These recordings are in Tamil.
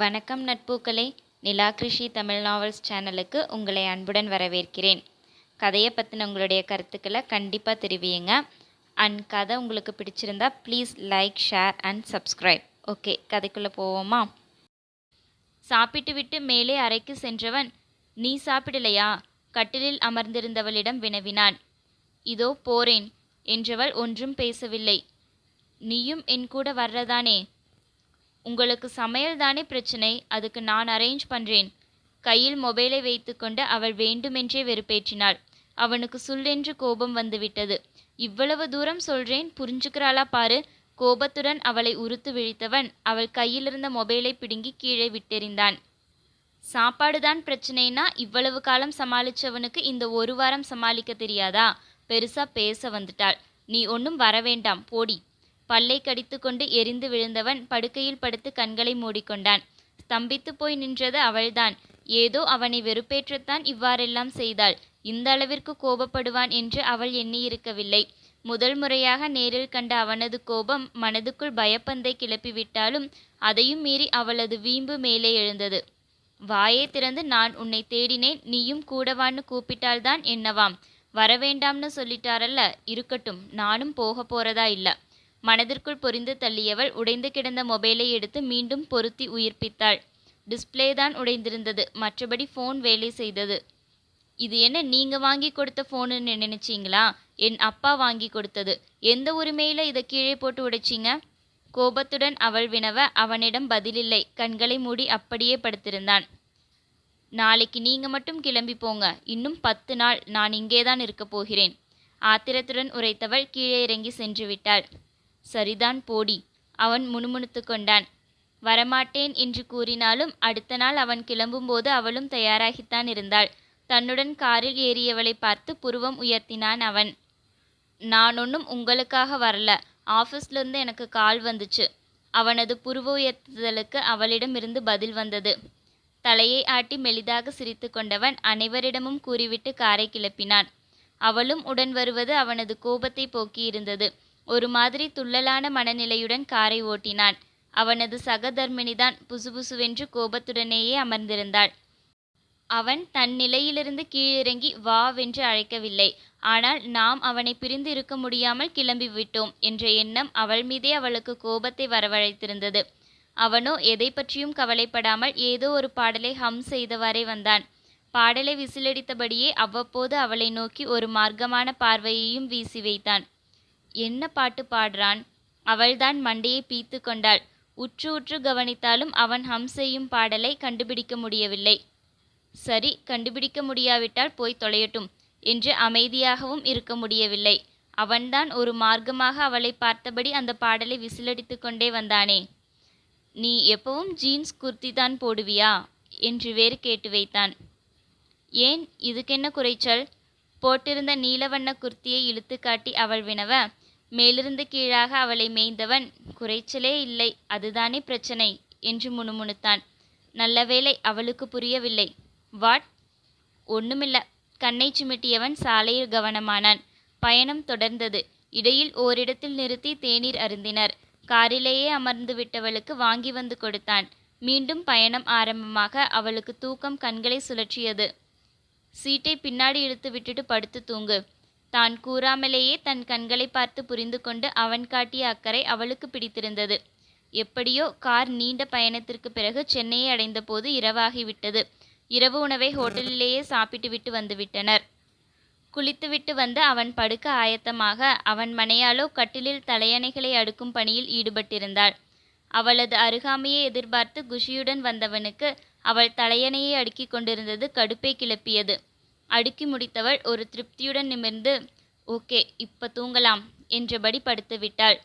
வணக்கம் நட்பூக்களே. நிலா கிருஷி தமிழ் நாவல்ஸ் சேனலுக்கு உங்களை அன்புடன் வரவேற்கிறேன். கதையை பற்றின உங்களுடைய கருத்துக்களை கண்டிப்பாக தெரிவியுங்க. அண்ட் கதை உங்களுக்கு பிடிச்சிருந்தா please like share and subscribe okay கதைக்குள்ளே போவோமா? சாப்பிட்டு விட்டு மேலே அறைக்கு சென்றவன் நீ சாப்பிடலையா? கட்டிலில் அமர்ந்திருந்தவளிடம் வினவினான். இதோ போறேன் என்றவள் ஒன்றும் பேசவில்லை. நீயும் என் கூட வர்றதானே? உங்களுக்கு சமையல் தானே பிரச்சனை அதுக்கு நான் அரேஞ்ச் பண்ணுறேன் கையில் மொபைலை வைத்துக்கொண்டு அவள் வேண்டுமென்றே வெறுப்பேற்றினாள். அவனுக்கு சுல்லென்று கோபம் வந்துவிட்டது. இவ்வளவு தூரம் சொல்றேன் புரிஞ்சுக்கிறாளா பாரு. கோபத்துடன் அவளை உறுத்து விழித்தவன் அவள் கையிலிருந்த மொபைலை பிடுங்கி கீழே விட்டெறிந்தான். சாப்பாடுதான் பிரச்சனைனா இவ்வளவு காலம் சமாளிச்சவனுக்கு இந்த ஒரு வாரம் சமாளிக்க தெரியாதா? பெருசா பேச வந்துட்டாள். நீ ஒன்றும் வரவேண்டாம் போடி. பல்லை கடித்துக்கொண்டு எரிந்து விழுந்தவன் படுக்கையில் படுத்து கண்களை மூடிக்கொண்டான். ஸ்தம்பித்து போய் நின்றது அவள்தான். ஏதோ அவனை வெறுப்பேற்றத்தான் இவ்வாறெல்லாம் செய்தாள். இந்த அளவிற்கு கோபப்படுவான் என்று அவள் எண்ணியிருக்கவில்லை. முதல் முறையாக நேரில் கண்ட அவனது கோபம் மனதுக்குள் பயப்பந்தை கிளப்பிவிட்டாலும் அதையும் மீறி அவளது வீம்பு மேலே எழுந்தது. வாயே திறந்து நான் உன்னை தேடினேன். நீயும் கூடவான்னு கூப்பிட்டால்தான் என்னவாம். வரவேண்டாம்னு சொல்லிட்டாரல்ல. இருக்கட்டும் நானும் போக போறதா இல்ல. மனதிற்குள் பொரிந்து தள்ளியவள் உடைந்து கிடந்த மொபைலை எடுத்து மீண்டும் பொருத்தி உயிர்ப்பித்தாள். டிஸ்பிளே தான் உடைந்திருந்தது. மற்றபடி ஃபோன் வேலை செய்தது. இது என்ன நீங்கள் வாங்கி கொடுத்த ஃபோனுன்னு நினைச்சிங்களா? என் அப்பா வாங்கி கொடுத்தது. எந்த உரிமையில் இதை கீழே போட்டு உடைச்சிங்க? கோபத்துடன் அவள் வினவ அவனிடம் பதிலில்லை. கண்களை மூடி அப்படியே படுத்திருந்தான். நாளைக்கு நீங்கள் மட்டும் கிளம்பி போங்க. இன்னும் பத்து நாள். நான் இங்கேதான் இருக்கப் போகிறேன். ஆத்திரத்துடன் உரைத்தவள் கீழே இறங்கி சென்று விட்டாள். சரிதான் போடி. அவன் முணுமுணுத்து கொண்டான். வரமாட்டேன் என்று கூறினாலும் அடுத்த நாள் அவன் கிளம்பும்போது அவளும் தயாராகித்தான் இருந்தாள். தன்னுடன் காரில் ஏறியவளை பார்த்து புருவம் உயர்த்தினான் அவன். நான் ஒன்றும் உங்களுக்காக வரல. ஆஃபீஸ்லேருந்து எனக்கு கால் வந்துச்சு. அவனது புருவ உயர்த்துதலுக்கு அவளிடமிருந்து பதில் வந்தது. தலையை ஆட்டி மெலிதாக சிரித்து கொண்டவன் அனைவரிடமும் கூறிவிட்டு காரை கிளப்பினான். அவளும் உடன் வருவது அவனது கோபத்தை போக்கியிருந்தது. ஒரு மாதிரி துள்ளலான மனநிலையுடன் காரை ஓட்டினான். அவனது சகதர்மினிதான் புசுபுசுவென்று கோபத்துடனேயே அமர்ந்திருந்தாள். அவன் தன் நிலையிலிருந்து கீழிறங்கி வா வென்று அழைக்கவில்லை. ஆனால் நாம் அவனை பிரிந்து இருக்க முடியாமல் கிளம்பி விட்டோம் என்ற எண்ணம் அவள் மீதே அவளுக்கு கோபத்தை வரவழைத்திருந்தது. அவனோ எதை பற்றியும் கவலைப்படாமல் ஏதோ ஒரு பாடலை ஹம் செய்தவாறே வந்தான். பாடலை விசிலடித்தபடியே அவ்வப்போது அவளை நோக்கி ஒரு மார்க்கமான பார்வையையும் வீசி வைத்தான். என்ன பாட்டு பாடுறான்? அவள்தான் மண்டையை பீத்து கொண்டாள். உற்று உற்று கவனித்தாலும் அவன் ஹம் செய்யும் பாடலை கண்டுபிடிக்க முடியவில்லை. சரி கண்டுபிடிக்க முடியாவிட்டால் போய் தொலையட்டும் என்று அமைதியாகவும் இருக்க முடியவில்லை. அவன்தான் ஒரு மார்க்கமாக அவளை பார்த்தபடி அந்த பாடலை விசிலடித்து கொண்டே வந்தானே. நீ எப்பவும் ஜீன்ஸ் குர்த்தி தான் போடுவியா? என்று வேறு கேட்டு வைத்தான். ஏன் இதுக்கென்ன குறைச்சல்? போட்டிருந்த நீலவண்ண குர்த்தியை இழுத்து காட்டி அவள் வினவ மேலிருந்து கீழாக அவளை மேய்ந்தவன் குறைச்சலே இல்லை அதுதானே பிரச்சனை என்று முணுமுணுத்தான். நல்ல வேளை அவளுக்கு புரியவில்லை. வாட்? ஒண்ணுமில்ல. கண்ணை சிமிட்டியவன் சாலையில் கவனமானான். பயணம் தொடர்ந்தது. இடையில் ஓரிடத்தில் நிறுத்தி தேநீர் அருந்தினர். காரிலேயே அமர்ந்து விட்டவளுக்கு வாங்கி வந்து கொடுத்தான். மீண்டும் பயணம் ஆரம்பமாக அவளுக்கு தூக்கம் கண்களை சுழற்றியது. சீட்டை பின்னாடி இழுத்து விட்டுட்டு படுத்து தூங்கு. தான் கூறாமலேயே தன் கண்களை பார்த்து புரிந்து கொண்டு அவன் காட்டிய அக்கறை அவளுக்கு பிடித்திருந்தது. எப்படியோ கார் நீண்ட பயணத்திற்கு பிறகு சென்னையை அடைந்தபோது இரவாகிவிட்டது. இரவு உணவை ஹோட்டலிலேயே சாப்பிட்டுவிட்டு வந்துவிட்டனர். குளித்துவிட்டு வந்து அவன் படுக்க ஆயத்தமாக அவன் மனையாளோ கட்டிலில் தலையணைகளை அடுக்கும் பணியில் ஈடுபட்டிருந்தாள். அவளது அருகாமையை எதிர்பார்த்து குஷியுடன் வந்தவனுக்கு அவள் தலையணையை அடுக்கிக் கொண்டிருந்தது கடுப்பை கிளப்பியது. அடுக்கி முடித்தவள் ஒரு திருப்தியுடன் நிமிர்ந்து ஓகே இப்ப தூங்கலாம் என்றபடி படுத்து விட்டாள்.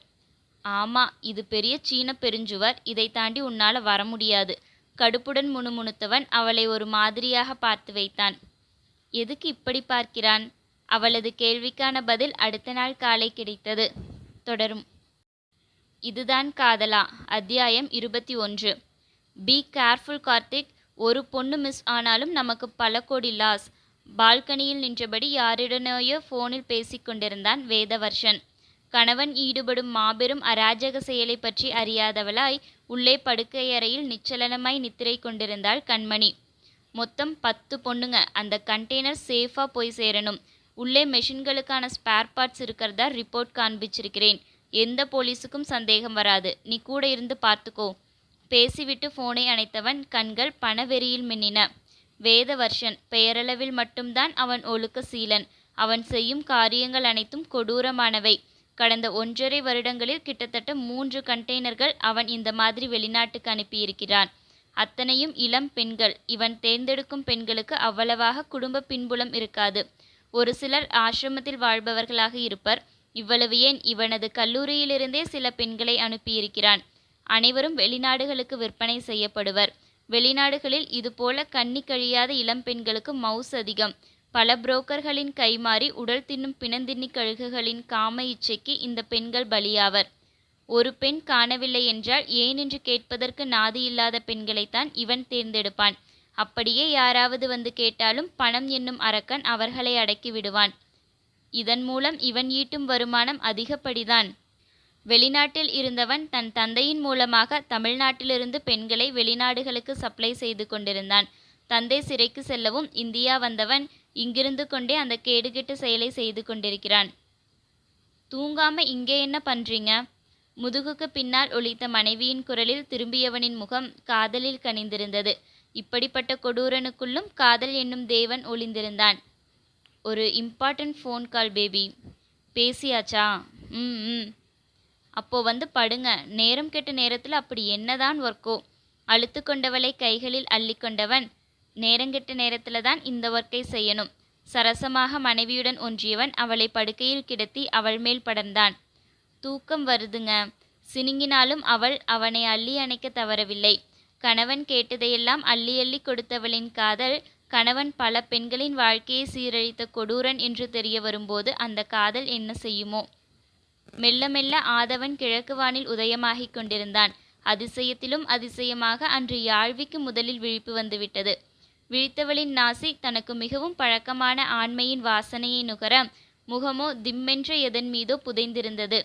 ஆமா இது பெரிய சீன பெருஞ்சுவர். இதை தாண்டி உன்னால வர முடியாது. கடுப்புடன் முணுமுணுத்தவன் அவளை ஒரு மாதிரியாக பார்த்து வைத்தான். எதுக்கு இப்படி பார்க்கிறான்? அவளது கேள்விக்கான பதில் அடுத்த நாள் காலை கிடைத்தது. தொடரும். இதுதான் காதலா அத்தியாயம் இருபத்தி ஒன்று. Be careful Karthik. ஒரு பொண்ணு மிஸ் ஆனாலும் நமக்கு பல கோடி லாஸ் பால்கனியில் நின்றபடி யாரிடனேயோ ஃபோனில் பேசிக்கொண்டிருந்தான் வேதவர்ஷன். கணவன் ஈடுபடும் மாபெரும் அராஜக செயலை பற்றி அறியாதவளாய் உள்ளே படுக்கையறையில் நிச்சலனமாய் நித்திரை கொண்டிருந்தாள் கண்மணி. மொத்தம் பத்து பொண்ணுங்க. அந்த கண்டெய்னர் சேஃபாக போய் சேரணும். உள்ளே மெஷின்களுக்கான ஸ்பேர் பார்ட்ஸ் இருக்கிறதா ரிப்போர்ட் காண்பிச்சிருக்கிறேன். எந்த போலீஸுக்கும் சந்தேகம் வராது. நீ கூட இருந்து பார்த்துக்கோ. பேசிவிட்டு ஃபோனை அணைத்தவன் கண்கள் பணவெறியில் மின்னின. வேதவர்ஷன் பெயரளவில் மட்டும்தான் அவன் ஒழுக்க சீலன். அவன் செய்யும் காரியங்கள் அனைத்தும் கொடூரமானவை. கடந்த ஒன்றரை வருடங்களில் கிட்டத்தட்ட மூன்று கண்டெய்னர்கள் அவன் இந்த மாதிரி வெளிநாட்டுக்கு அனுப்பியிருக்கிறான். அத்தனையும் இளம் பெண்கள். இவன் தேர்ந்தெடுக்கும் பெண்களுக்கு அவ்வளவாக குடும்ப பின்புலம் இருக்காது. ஒரு சிலர் ஆசிரமத்தில் வாழ்பவர்களாக இருப்பர். இவ்வளவு ஏன் இவனது கல்லூரியிலிருந்தே சில பெண்களை அனுப்பியிருக்கிறான். அனைவரும் வெளிநாடுகளுக்கு விற்பனை செய்யப்படுவர். வெளிநாடுகளில் இதுபோல கண்ணி கழியாத இளம்பெண்களுக்கு மவுஸ் அதிகம். பல புரோக்கர்களின் கைமாறி உடல் தின்னும் பிணந்தின்னி கழுகுகளின் காம இச்சைக்கு இந்த பெண்கள் பலியாவர். ஒரு பெண் காணவில்லை என்றால் ஏன் என்று கேட்பதற்கு நாதி இல்லாத பெண்களைத்தான் இவன் தேர்ந்தெடுப்பான். அப்படியே யாராவது வந்து கேட்டாலும் பணம் என்னும் அரக்கன் அவர்களை அடக்கி விடுவான். இதன் மூலம் இவன் ஈட்டும் வருமானம் அதிகப்படிதான். வெளிநாட்டில் இருந்தவன் தன் தந்தையின் மூலமாக தமிழ்நாட்டிலிருந்து பெண்களை வெளிநாடுகளுக்கு சப்ளை செய்து கொண்டிருந்தான். தந்தை சிறைக்கு செல்லவும் இந்தியா வந்தவன் இங்கிருந்து கொண்டே அந்த கேடுகெட்டு செயலை செய்து கொண்டிருக்கிறான். தூங்காம இங்கே என்ன பண்றீங்க? முதுகுக்கு பின்னால் ஒழித்த மனைவியின் குரலில் திரும்பியவனின் முகம் காதலில் கனிந்திருந்தது. இப்படிப்பட்ட கொடூரனுக்குள்ளும் காதல் என்னும் தேவன் ஒளிந்திருந்தான். ஒரு இம்பார்ட்டன்ட் ஃபோன் கால் பேபி பேசியாச்சா? ம் ம். அப்போ வந்து படுங்க. நேரம் கெட்ட நேரத்தில் அப்படி என்னதான் ஒர்க்கோ அழுத்து கொண்டவளை கைகளில் அள்ளி கொண்டவன். நேரங்கெட்ட நேரத்தில் தான் இந்த ஒர்க்கை செய்யணும். சரசமாக மனைவியுடன் ஒன்றியவன் அவளை படுக்கையில் கிடத்தி அவள் மேல் படர்ந்தான். தூக்கம் வருதுங்க. சினுங்கினாலும் அவள் அவனை அள்ளி அணைக்க தவறவில்லை. கணவன் கேட்டதையெல்லாம் அள்ளி அள்ளி கொடுத்தவளின் காதல் கணவன் பல பெண்களின் வாழ்க்கையை சீரழித்த கொடூரன் என்று தெரிய வரும்போது அந்த காதல் என்ன செய்யுமோ? மெல்ல மெல்ல ஆதவன் கிழக்கு வானில் உதயமாகிக் கொண்டிருந்தான். அதிசயத்திலும் அதிசயமாக அன்று யாழ்விக்கு முதலில் விழிப்பு வந்துவிட்டது. விழித்தவளின் நாசி தனக்கு மிகவும் பழக்கமான ஆண்மையின் வாசனையை நுகர முகமோ திம்மென்ற எதன் மீதோ புதைந்திருந்தது.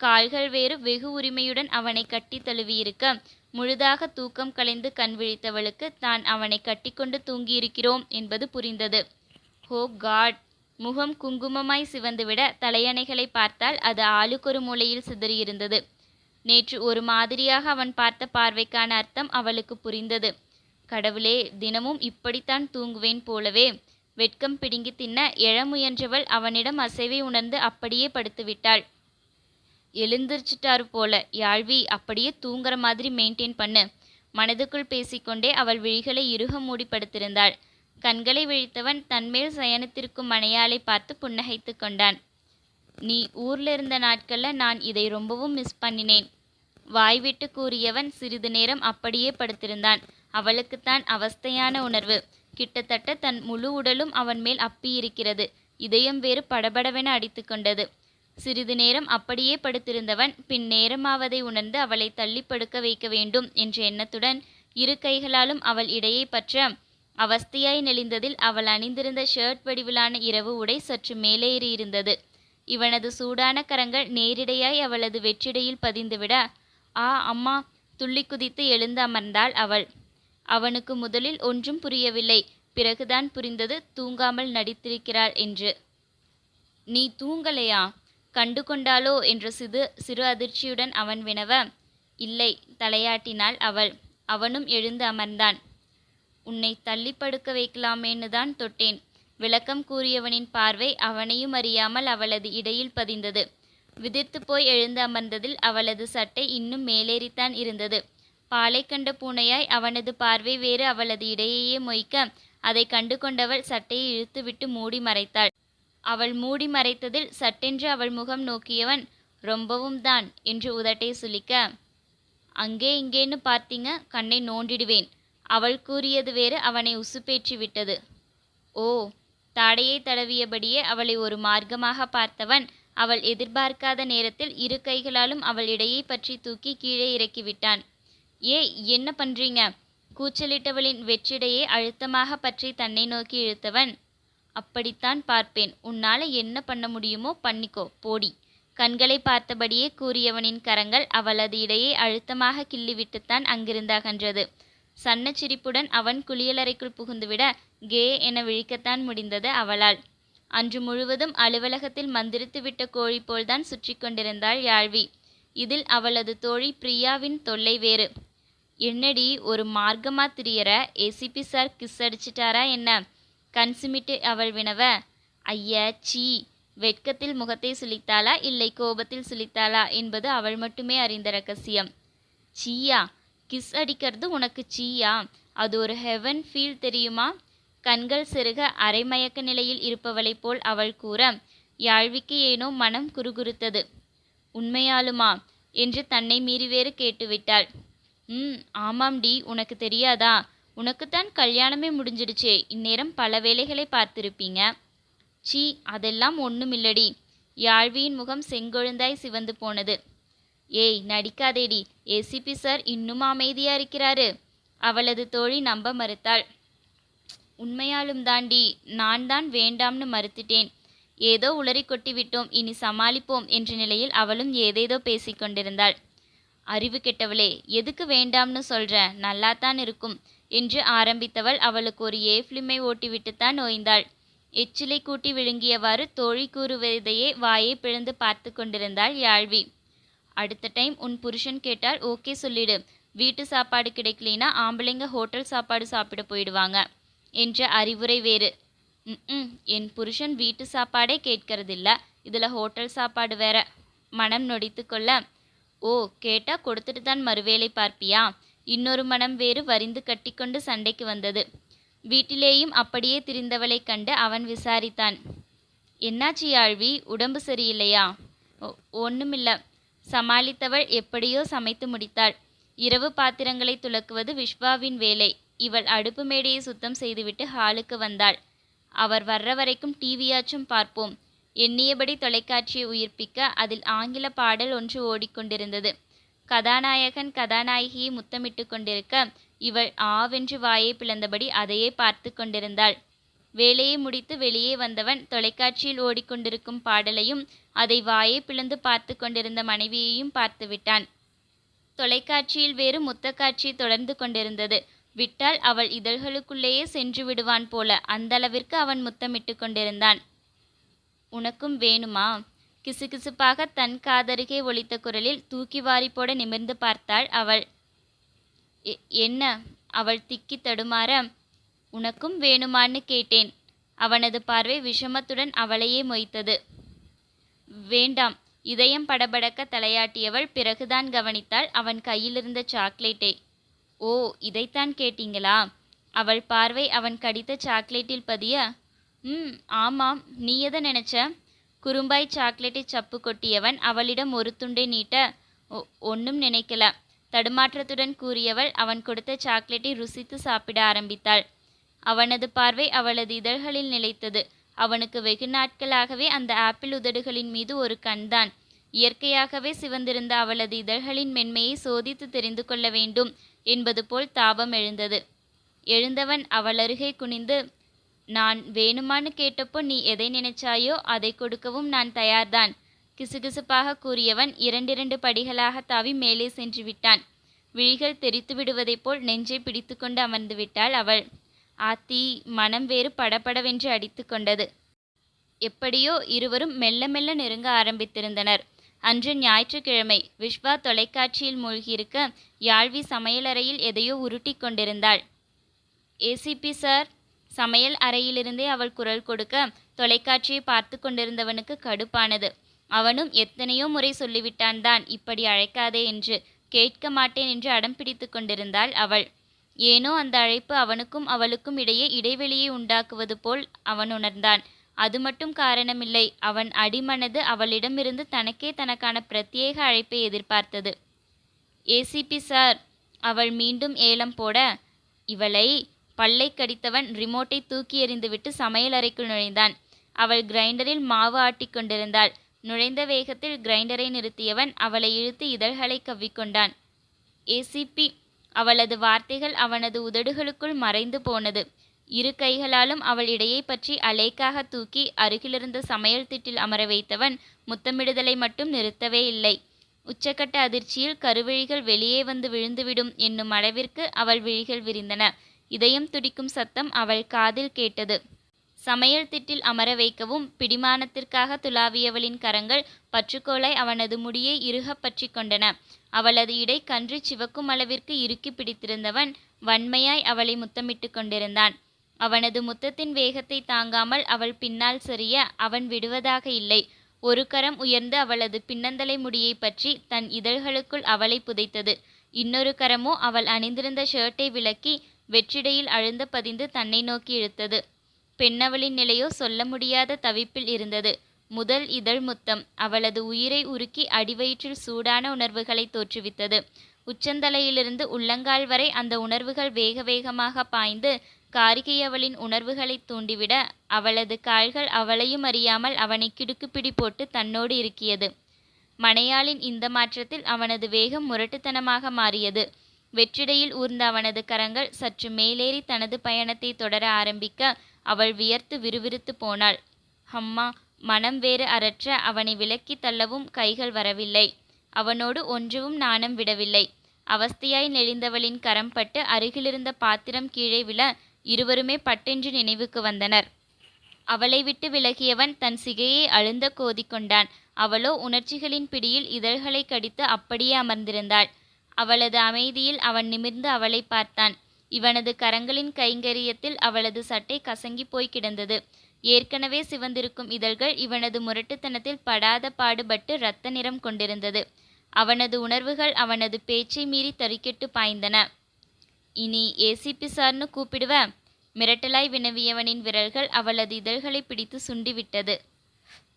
கால்கள் வேறு வெகு உரிமையுடன் அவனை கட்டி தழுவியிருக்க முழுதாக தூக்கம் கலைந்து கண் விழித்தவளுக்கு தான் அவனை கட்டிக்கொண்டு தூங்கியிருக்கிறோம் என்பது புரிந்தது. ஹோ காட்! முகம் குங்குமமாய் சிவந்துவிட தலையணைகளை பார்த்தால் அது ஆளுக்கொரு மூலையில் சிதறியிருந்தது. நேற்று ஒரு மாதிரியாக அவன் பார்த்த பார்வைக்கான அர்த்தம் அவளுக்கு புரிந்தது. கடவுளே தினமும் இப்படித்தான் தூங்குவேன் போலவே. வெட்கம் பிடுங்கி தின்ன எழ முயன்றவள் அவனிடம் அசைவை உணர்ந்து அப்படியே படுத்துவிட்டாள். எழுந்திருச்சிட்டாரு போல. யாழ்வி அப்படியே தூங்குற மாதிரி மெயின்டைன் பண்ணு. மனதுக்குள் பேசிக்கொண்டே அவள் விழிகளை இறுக மூடி படுத்திருந்தாள். கண்களை விழித்தவன் தன்மேல் சயனித்திருக்கும் மனையாளை பார்த்து புன்னகைத்து கொண்டான். நீ ஊர்ல இருந்த நாட்கள்ல நான் இதை ரொம்பவும் மிஸ் பண்ணினேன். வாய்விட்டு கூறியவன் சிறிது நேரம் அப்படியே படுத்திருந்தான். அவளுக்குத்தான் அவஸ்தையான உணர்வு. கிட்டத்தட்ட தன் முழு உடலும் அவன் மேல் அப்பியிருக்கிறது. இதயம் வேறு படபடவென அடித்து கொண்டது. சிறிது நேரம் அப்படியே படுத்திருந்தவன் பின் நேரமாவதை உணர்ந்து அவளை தள்ளி படுக்க வைக்க வேண்டும் என்ற எண்ணத்துடன் இரு கைகளாலும் அவள் இடையை பற்ற அவஸ்தையாய் நெளிந்ததில் அவள் அணிந்திருந்த ஷர்ட் வடிவிலான இரவு உடை சற்று மேலேறி இருந்தது. இவனது சூடான கரங்கள் நேரிடையாய் அவளது வெற்றிடையில் பதிந்துவிட ஆ அம்மா துள்ளி குதித்து எழுந்து அமர்ந்தாள் அவள். அவனுக்கு முதலில் ஒன்றும் புரியவில்லை. பிறகுதான் புரிந்தது தூங்காமல் நடித்திருக்கிறாள் என்று. நீ தூங்கலையா? கண்டு கொண்டாளோ? என்ற சிறு சிறு அதிர்ச்சியுடன் அவன் வினவ இல்லை தலையாட்டினாள் அவள். அவனும் எழுந்து அமர்ந்தான். உன்னை தள்ளி படுக்க வைக்கலாமேன்னு தான் தொட்டேன். விளக்கம் கூறியவனின் பார்வை அவனையும் அறியாமல் அவளது இடையில் பதிந்தது. விதிர்த்து போய் எழுந்து அமர்ந்ததில் அவளது சட்டை இன்னும் மேலேறித்தான் இருந்தது. பாலை கண்ட பூனையாய் அவனது பார்வை வேறு அவளது இடையேயே மொய்க்க அதை கண்டு கொண்டவள் சட்டையை இழுத்துவிட்டு மூடி மறைத்தாள். அவள் மூடி மறைத்ததில் சட்டென்று அவள் முகம் நோக்கியவன் ரொம்பவும் தான் என்று உதட்டை சுளிக்க அங்கே இங்கேன்னு பார்த்தீங்க கண்ணை நோண்டிடுவேன். அவள் கூறியது வேறு அவனை உசுப்பேற்றி விட்டது ஓ தாடையை தடவியபடியே அவளை ஒரு மார்க்கமாக பார்த்தவன் அவள் எதிர்பார்க்காத நேரத்தில் இரு கைகளாலும் அவள் இடையை பற்றி தூக்கி கீழே இறக்கிவிட்டான். ஏ என்ன பண்றீங்க? கூச்சலிட்டவளின் வெற்றிடையை அழுத்தமாக பற்றி தன்னை நோக்கி இழுத்தவன். அப்படித்தான் பார்ப்பேன். உன்னால என்ன பண்ண முடியுமோ பண்ணிக்கோ போடி. கண்களை பார்த்தபடியே கூறியவனின் கரங்கள் அவளது இடையே அழுத்தமாக கிள்ளிவிட்டுத்தான் அங்கிருந்து அகன்றது. சன்னச்சிரிப்புடன் அவன் குளியலறைக்குள் புகுந்துவிட கே என விழிக்கத்தான் முடிந்தது அவளால். அன்று முழுவதும் அலுவலகத்தில் மந்திரித்துவிட்ட கோழி போல்தான் சுற்றி கொண்டிருந்தாள் யாழ்வி. இதில் அவளது தோழி பிரியாவின் தொல்லை வேறு. என்னடி ஒரு மார்க்கமா திரியற ஏசிபி சார் கிஸ் அடிச்சிட்டாரா என்ன? கண்சிமிட்டு அவள் வினவ ஐய சீ வெட்கத்தில் முகத்தை சுளித்தாளா இல்லை கோபத்தில் சுளித்தாளா என்பது அவள் மட்டுமே அறிந்த ரகசியம். சீயா கிஸ் அடிக்கிறது உனக்கு சீயா? அது ஒரு ஹெவன் ஃபீல் தெரியுமா? கண்கள் செருக அரைமயக்க நிலையில் இருப்பவளைப் போல் அவள் கூற யாழ்விக்கு ஏனோ மனம் குறுகுறுத்தது. உண்மையாலுமா? என்று தன்னை மீறி வேறு கேட்டுவிட்டாள். ம் ஆமாம் டி உனக்கு தெரியாதா? உனக்குத்தான் கல்யாணமே முடிஞ்சிடுச்சே. இந்நேரம் பல வேலைகளை பார்த்திருப்பீங்க. சீ அதெல்லாம் ஒன்றுமில்லடி யாழ்வியின் முகம் செங்கொழுந்தாய் சிவந்து போனது. ஏய் நடிக்காதேடி. ஏசிபி சார் இன்னும் அமைதியா இருக்கிறாரு. அவளது தோழி நம்ப மறுத்தாள். உண்மையாலும் தாண்டி நான் தான் வேண்டாம்னு மறுத்துட்டேன். ஏதோ உளறி கொட்டிவிட்டோம். இனி சமாளிப்போம் என்ற நிலையில் அவளும் ஏதேதோ பேசிக் கொண்டிருந்தாள். அறிவு கெட்டவளே எதுக்கு வேண்டாம்னு சொல்ற? நல்லாத்தான் இருக்கும் என்று ஆரம்பித்தவள் அவளுக்கு ஒரு ஏ ஃபிலிமை ஓட்டிவிட்டுத்தான் ஓய்ந்தாள் எச்சிலை கூட்டி விழுங்கியவாறு தோழி கூறுவதையே வாயை பிளந்து பார்த்து கொண்டிருந்தாள் யாழ்வி. அடுத்த டைம் உன் புருஷன் கேட்டால் ஓகே சொல்லிடு. வீட்டு சாப்பாடு கிடைக்கலைன்னா ஆம்பளைங்க ஹோட்டல் சாப்பாடு சாப்பிட போயிடுவாங்க. என்ற அறிவுரை வேறு. ம் என் புருஷன் வீட்டு சாப்பாடே கேட்கறதில்ல. இதில் ஹோட்டல் சாப்பாடு வேற. மனம் நொடித்து கொள்ள ஓ கேட்டால் கொடுத்துட்டு தான் மறுவேளை பார்ப்பியா? இன்னொரு மனம் வேறு வரிந்து கட்டிக்கொண்டு சண்டைக்கு வந்தது. வீட்டிலேயும் அப்படியே திரிந்தவளைக் கண்டு அவன் விசாரித்தான். என்னாச்சு யாழ்வி? உடம்பு சரியில்லையா? "ஒ- சமாளித்தவள் எப்படியோ சமைத்து முடித்தாள். இரவு பாத்திரங்களை துலக்குவது விஸ்வாவின் வேலை. இவள் அடுப்பு மேடையை சுத்தம் செய்துவிட்டு ஹாலுக்கு வந்தாள். அவர் வர்ற வரைக்கும் டிவியாச்சும் பார்ப்போம். எண்ணியபடி தொலைக்காட்சியை உயிர்ப்பிக்க அதில் ஆங்கில பாடல் ஒன்று ஓடிக்கொண்டிருந்தது. கதாநாயகன் கதாநாயகியை முத்தமிட்டு கொண்டிருக்க இவள் ஆவென்று வாயை பிளந்தபடி அதையே பார்த்து கொண்டிருந்தாள். வேலையை முடித்து வெளியே வந்தவன் தொலைக்காட்சியில் ஓடிக்கொண்டிருக்கும் பாடலையும் அதை வாயை பிளந்து பார்த்து கொண்டிருந்த மனைவியையும் பார்த்து விட்டான். தொலைக்காட்சியில் வேறு முத்த காட்சி தொடர்ந்து கொண்டிருந்தது. விட்டால் அவள் இதழ்களுக்குள்ளேயே சென்று விடுவான் போல அந்தளவிற்கு அவன் முத்தமிட்டு கொண்டிருந்தான். உனக்கும் வேணுமா? கிசுகிசுப்பாக தன் காதருகே ஒலித்த குரலில் தூக்கி வாரி போட நிமிர்ந்து பார்த்தாள் அவள். "எ- என்ன? அவள் திக்கி தடுமாற. உனக்கும் வேணுமான்னு கேட்டேன். அவனது பார்வை விஷமத்துடன் அவளையே மொய்த்தது. வேண்டாம். இதயம் படபடக்க தலையாட்டியவள் பிறகுதான் கவனித்தாள் அவன் கையிலிருந்த சாக்லேட்டை. ஓ இதைத்தான் கேட்டீங்களா? அவள் பார்வை அவன் கடித்த சாக்லேட்டில் பதிய ம் ஆமாம். நீ எதை நினைச்ச? குறும்பாய் சாக்லேட்டை சப்பு கொட்டியவன் அவளிடம் ஒரு துண்டை நீட்ட "ஒ- ஒன்றும் நினைக்கல. தடுமாற்றத்துடன் கூறியவள் அவன் கொடுத்த சாக்லேட்டை ருசித்து சாப்பிட ஆரம்பித்தாள். அவனது பார்வை அவளது இதழ்களில் நிலைத்தது. அவனுக்கு வெகு நாட்களாகவே அந்த ஆப்பிள் உதடுகளின் மீது ஒரு கண்தான். இயற்கையாகவே சிவந்திருந்த அவளது இதழ்களின் மென்மையை சோதித்து தெரிந்து கொள்ள வேண்டும் என்பது போல் தாபம் எழுந்தது. எழுந்தவன் அவளருகே குனிந்து நான் வேணுமான்னு கேட்டப்போ நீ எதை நினைச்சாயோ அதை கொடுக்கவும் நான் தயார்தான். கிசுகிசுப்பாக கூறியவன் இரண்டிரண்டு படிகளாக தாவி மேலே சென்று விட்டான். விழிகள் தெரித்து விடுவதைப் போல் நெஞ்சை பிடித்துக்கொண்டு அமர்ந்து விட்டாள் அவள். ஆத்தி மனம் வேறு படபடவென்று அடித்து கொண்டது. எப்படியோ இருவரும் மெல்ல மெல்ல நெருங்க ஆரம்பித்திருந்தனர். அன்று ஞாயிற்றுக்கிழமை விஸ்வா தொலைக்காட்சியில் மூழ்கியிருக்க யாழ்வி சமையலறையில் எதையோ உருட்டிக் கொண்டிருந்தாள். ஏசிபி சார் சமையல் அறையிலிருந்தே அவள் குரல் கொடுக்க தொலைக்காட்சியை பார்த்து கொண்டிருந்தவனுக்கு கடுப்பானது. அவனும் எத்தனையோ முறை சொல்லிவிட்டான் தான் இப்படி அழைக்காதே என்று. கேட்க மாட்டேன் என்று அடம் பிடித்து கொண்டிருந்தாள் அவள். ஏனோ அந்த அழைப்பு அவனுக்கும் அவளுக்கும் இடையே இடைவெளியை உண்டாக்குவது போல் அவன் உணர்ந்தான். அது மட்டும் காரணமில்லை அவன் அடிமனது அவளிடமிருந்து தனக்கே தனக்கான பிரத்யேக அழைப்பை எதிர்பார்த்தது. ஏசிபி சார் அவள் மீண்டும் ஏலம் போட இவளை பல்லை கடித்தவன் ரிமோட்டை தூக்கி எறிந்துவிட்டு சமையலறைக்குள் நுழைந்தான். அவள் கிரைண்டரில் மாவு ஆட்டிக்கொண்டிருந்தாள் நுழைந்த வேகத்தில் கிரைண்டரை நிறுத்தியவன் அவளை இழுத்து இதழ்களை கவ்விக்கொண்டான். ஏசிபி அவளது வார்த்தைகள் அவனது உதடுகளுக்குள் மறைந்து போனது. இரு கைகளாலும் அவள் இடையை பற்றி அலைக்காக தூக்கி அருகிலிருந்த சமையல் திட்டில் அமர வைத்தவன் முத்தமிடுதலை மட்டும் நிறுத்தவே இல்லை. உச்சக்கட்ட அதிர்ச்சியில் கருவிழிகள் வெளியே வந்து விழுந்துவிடும் என்னும் அளவிற்கு அவள் விழிகள் விரிந்தன. இதயம் துடிக்கும் சத்தம் அவள் காதில் கேட்டது. சமையல் திட்டில் அமர வைக்கவும் பிடிமானத்திற்காக துளாவியவளின் கரங்கள் பற்றுக்கோளாய் அவனது முடியை இறுகப் பற்றி கொண்டன. அவளது இடை சிவக்கும் அளவிற்கு இறுக்கி பிடித்திருந்தவன் வன்மையாய் அவளை முத்தமிட்டு கொண்டிருந்தான். அவனது முத்தத்தின் வேகத்தை தாங்காமல் அவள் பின்னால் சரிய அவன் விடுவதாக இல்லை. ஒரு கரம் உயர்ந்து அவளது பின்னந்தலை முடியை பற்றி தன் இதழ்களுக்குள் அவளை புதைத்தது. இன்னொரு கரமோ அவள் அணிந்திருந்த ஷர்ட்டை விலக்கி வெற்றிடையில் அழுந்த பதிந்து தன்னை நோக்கி இழுத்தது. பெண்ணவளின் நிலையோ சொல்ல முடியாத தவிப்பில் இருந்தது. முதல் இதழ் முத்தம். அவளது உயிரை உருக்கி அடிவயிற்றில் சூடான உணர்வுகளை தோற்றுவித்தது. உச்சந்தலையிலிருந்து உள்ளங்கால் வரை அந்த உணர்வுகள் வேக வேகமாக பாய்ந்து காரிகை அவளின் உணர்வுகளை தூண்டிவிட அவளது கால்கள் அவளையும் அறியாமல் அவனை கிடுக்குப்பிடி போட்டு தன்னோடு இருக்கியது மணையாளின் இந்த மாற்றத்தில் அவனது வேகம் முரட்டுத்தனமாக மாறியது. வெற்றிடையில் ஊர்ந்த அவனது கரங்கள் சற்று மேலேறி தனது பயணத்தை தொடர ஆரம்பிக்க அவள் வியர்த்து விறுவிறுத்து போனாள். அம்மா மனம் வேறு அறற்ற அவனை விலக்கி தள்ளவும் கைகள் வரவில்லை. அவனோடு ஒன்றுவும் நாணம் விடவில்லை. அவஸ்தையாய் நெளிந்தவளின் கரம் பட்டு அருகிலிருந்த பாத்திரம் கீழே விழ இருவருமே பட்டென்று நினைவுக்கு வந்தனர். அவளை விட்டு விலகியவன் தன் சிகையை அழுந்த கோதி கொண்டான். அவளோ உணர்ச்சிகளின் பிடியில் இதழ்களை கடித்து அப்படியே அமர்ந்திருந்தாள். அவளது அமைதியில் அவன் நிமிர்ந்து அவளை பார்த்தான். இவனது கரங்களின் கைங்கரியத்தில் அவளது சட்டை கசங்கி போய் கிடந்தது. ஏற்கனவே சிவந்திருக்கும் இதழ்கள் இவனது முரட்டுத்தனத்தில் படாத பாடுபட்டு இரத்த நிறம் கொண்டிருந்தது. அவனது உணர்வுகள் அவனது பேச்சை மீறி தறிக்கெட்டு பாய்ந்தன. இனி ஏசிபி சார்னு கூப்பிடுவ? மிரட்டலாய் வினவியவனின் விரல்கள் அவளது இதழ்களை பிடித்து சுண்டிவிட்டது.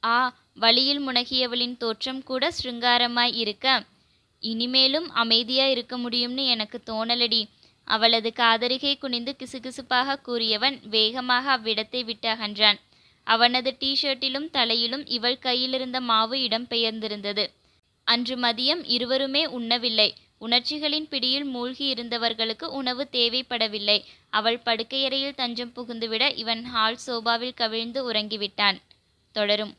ஆ வழியில் முனகியவளின் தோற்றம் கூட சிருங்காரமாய் இருக்க. இனிமேலும் அமைதியாய் இருக்க முடியும்னு எனக்கு தோணலடி. அவளது காதருகே குனிந்து கிசுகிசுப்பாக கூறியவன் வேகமாக அவ்விடத்தை விட்டு அகன்றான். அவனது டீஷர்ட்டிலும் தலையிலும் இவள் கையிலிருந்த மாவு இடம் பெயர்ந்திருந்தது அன்று மதியம் இருவருமே உண்ணவில்லை. உணர்ச்சிகளின் பிடியில் மூழ்கி இருந்தவர்களுக்கு உணவு தேவைப்படவில்லை. அவள் படுக்கையறையில் தஞ்சம் புகுந்துவிட இவன் ஹால் சோபாவில் கவிழ்ந்து உறங்கிவிட்டான். தொடரும்.